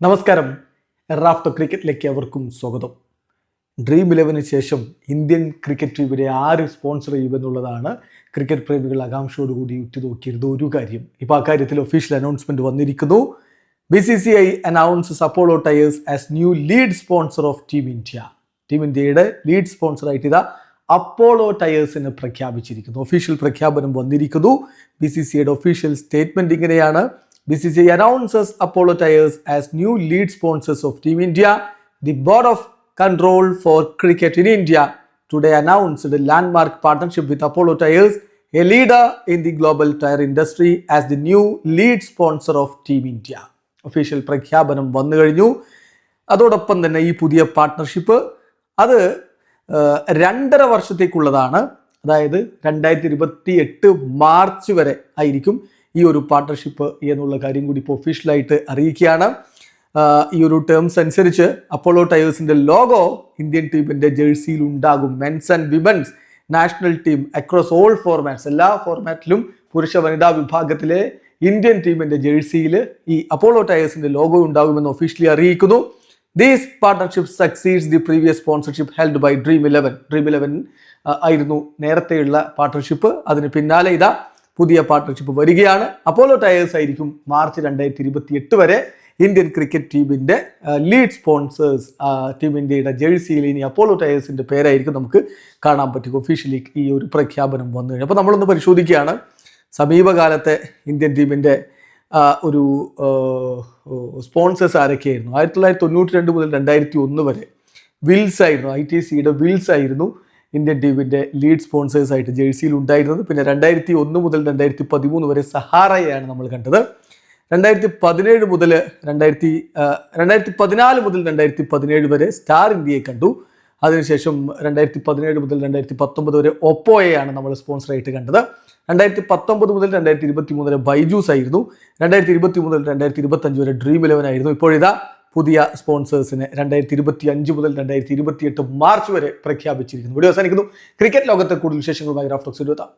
നമസ്കാരം. റാഫ്റ്റർ ക്രിക്കറ്റിലേക്ക് അവർക്കും സ്വാഗതം. ഡ്രീം ഇലവന് ശേഷം ഇന്ത്യൻ ക്രിക്കറ്റ് ടീമിനെ ആര് സ്പോൺസർ ചെയ്യുമെന്നുള്ളതാണ് ക്രിക്കറ്റ് പ്രേമികൾ ആകാംക്ഷയോടുകൂടി ഉറ്റുനോക്കിയിരുന്ന ഒരു കാര്യം. ഇപ്പോൾ ആ കാര്യത്തിൽ ഒഫീഷ്യൽ അനൗൺസ്മെന്റ് വന്നിരിക്കുന്നു. B C C I announce Apollo Tyres as new lead sponsor of team India team ഇന്ത്യയുടെ ലീഡ് സ്പോൺസറായിട്ട് ഇതാ അപ്പോളോ ടയേഴ്സിനെ പ്രഖ്യാപിച്ചിരിക്കുന്നു. ഒഫീഷ്യൽ പ്രഖ്യാപനം വന്നിരിക്കുന്നു. ബി സി സിയുടെ ഒഫീഷ്യൽ സ്റ്റേറ്റ്മെന്റ് ഇങ്ങനെയാണ്. B C C announces Apollo Tyres as new lead sponsors of team India the board of control for cricket in India today announced landmark partnership with Apollo Tyres a leader in the global tyre industry as the new lead sponsor of team India official പ്രഖ്യാപനം വന്നു കഴിഞ്ഞു. അതോടൊപ്പം തന്നെ ഈ പുതിയ partnership അത് രണ്ടര വർഷത്തേക്കുള്ളതാണ്. അതായത് രണ്ടായിരത്തി ഇരുപത്തി എട്ട് മാർച്ച് വരെ ആയിരിക്കും. ഈ ഒരു പാർട്ട്ണർഷിപ്പ് എന്നുള്ള കാര്യം കൂടി ഇപ്പോൾ ഒഫീഷ്യലായിട്ട് അറിയിക്കുകയാണ്. ഈ ഒരു ടേംസ് അനുസരിച്ച് അപ്പോളോ ടയേഴ്സിന്റെ ലോഗോ ഇന്ത്യൻ ടീമിന്റെ ജേഴ്സിയിൽ ഉണ്ടാകും. Men's and women's national team across all formats എല്ലാ ഫോർമാറ്റിലും പുരുഷ വനിതാ വിഭാഗത്തിലെ ഇന്ത്യൻ ടീമിന്റെ ജേഴ്സിയിൽ ഈ അപ്പോളോ ടയേഴ്സിന്റെ ലോഗോ ഉണ്ടാകുമെന്ന് ഒഫീഷ്യലി അറിയിക്കുന്നു. These partnership succeeds the previous sponsorship held by Dream Eleven Dream Eleven ആയിരുന്നു നേരത്തെയുള്ള പാർട്ണർഷിപ്പ് അതിന് പിന്നാലെ ഇതാ പുതിയ പാർട്ണർഷിപ്പ് വരികയാണ്. അപ്പോളോ ടയേഴ്സ് ആയിരിക്കും മാർച്ച് രണ്ടായിരത്തി ഇരുപത്തി എട്ട് വരെ ഇന്ത്യൻ ക്രിക്കറ്റ് ടീമിന്റെ ലീഡ് സ്പോൺസേഴ്സ് ടീം ഇന്ത്യയുടെ ജേഴ്സിയിൽ ഇനി അപ്പോളോ ടയേഴ്സിന്റെ പേരായിരിക്കും നമുക്ക് കാണാൻ പറ്റുക. ഒഫീഷ്യലി ഈ ഒരു പ്രഖ്യാപനം വന്നു കഴിഞ്ഞു. അപ്പോൾ നമ്മളൊന്ന് പരിശോധിക്കുകയാണ്. സമീപകാലത്തെ ഇന്ത്യൻ ടീമിന്റെ ഒരു സ്പോൺസേഴ്സ് ആരൊക്കെയായിരുന്നു? ആയിരത്തി തൊള്ളായിരത്തി തൊണ്ണൂറ്റി രണ്ട് മുതൽ രണ്ടായിരത്തി ഒന്ന് വരെ വിൽസ് ആയിരുന്നു. ഐ ടി സിയുടെ വിൽസ് ആയിരുന്നു. ഇന്ത്യൻ ടീമിന്റെ ലീഡ് സ്പോൺസേഴ്സ് ആയിട്ട് ജേഴ്സിയിൽ ഉണ്ടായിരുന്നത് പിന്നെ രണ്ടായിരത്തി ഒന്ന് മുതൽ രണ്ടായിരത്തി പതിമൂന്ന് വരെ സഹാറയാണ് നമ്മൾ കണ്ടത്. രണ്ടായിരത്തി പതിനേഴ് മുതൽ രണ്ടായിരത്തി രണ്ടായിരത്തി പതിനാല് മുതൽ രണ്ടായിരത്തി പതിനേഴ് വരെ സ്റ്റാർ ഇന്ത്യയെ കണ്ടു. അതിനുശേഷം രണ്ടായിരത്തി പതിനേഴ് മുതൽ രണ്ടായിരത്തി പത്തൊമ്പത് വരെ ഒപ്പോയെയാണ് നമ്മൾ സ്പോൺസറായിട്ട് കണ്ടത്. രണ്ടായിരത്തി പത്തൊമ്പത് മുതൽ രണ്ടായിരത്തി ഇരുപത്തി മൂന്ന് വരെ ബൈജൂസ് ആയിരുന്നു. രണ്ടായിരത്തി ഇരുപത്തി മുതൽ രണ്ടായിരത്തി ഇരുപത്തഞ്ച് വരെ ഡ്രീം ഇലവൻ ആയിരുന്നു ഇപ്പോഴിതാ പുതിയ സ്പോൺസേഴ്സിനെ രണ്ടായിരത്തി ഇരുപത്തി അഞ്ച് മുതൽ രണ്ടായിരത്തി ഇരുപത്തി എട്ട് മാർച്ച് വരെ പ്രഖ്യാപിച്ചിരിക്കുന്നു. വീഡിയോ അവസാനിക്കുന്നു. ക്രിക്കറ്റ് ലോകത്തെ കൂടുതൽ വിശേഷങ്ങളുമായി റാഫ്റ്റോക്സ് ഇരുപത്താം